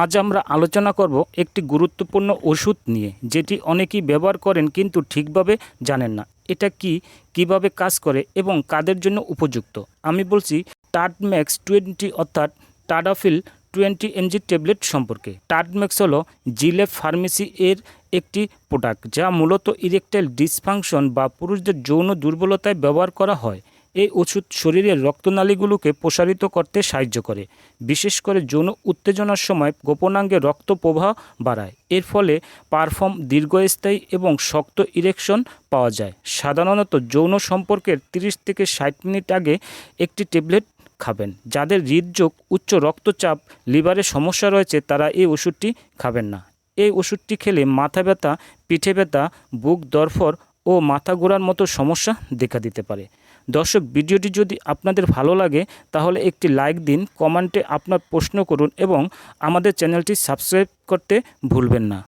আজ আমরা আলোচনা করব একটি গুরুত্বপূর্ণ ওষুধ নিয়ে, যেটি অনেকেই ব্যবহার করেন কিন্তু ঠিকভাবে জানেন না। এটা কি, কীভাবে কাজ করে এবং কাদের জন্য উপযুক্ত? আমি বলছি টাডম্যাক্স টোয়েন্টি অর্থাৎ টাডাফিল টোয়েন্টি এমজি ট্যাবলেট সম্পর্কে। টাডম্যাক্স হলো জিলে ফার্মেসি এর একটি প্রোডাক্ট যা মূলত ইরেকটাইল ডিসফাংশন বা পুরুষদের যৌন দুর্বলতায় ব্যবহার করা হয়। এই ওষুধ শরীরের রক্তনালীগুলোকে প্রসারিত করতে সাহায্য করে। বিশেষ করে যৌন উত্তেজনার সময় গোপনাঙ্গে রক্ত প্রবাহ বাড়ায়। এর ফলে পারফর্ম দীর্ঘস্থায়ী এবং শক্ত ইরেকশন পাওয়া যায়। সাধারণত যৌন সম্পর্কের 30 থেকে ষাট মিনিট আগে একটি ট্যাবলেট খাবেন। যাদের হৃদযোগ উচ্চ রক্তচাপ লিভারের সমস্যা রয়েছে, তারা এই ওষুধটি খাবেন না। এই ওষুধটি খেলে মাথা ব্যথা, পিঠে ব্যথা, বুক দরফর ও মাথা ঘোরার মতো সমস্যা দেখা দিতে পারে। দর্শক, ভিডিওটি যদি আপনাদের ভালো লাগে, তাহলে একটি লাইক দিন, কমেন্টে আপনার প্রশ্ন করুন এবং আমাদের চ্যানেলটি সাবস্ক্রাইব করতে ভুলবেন না।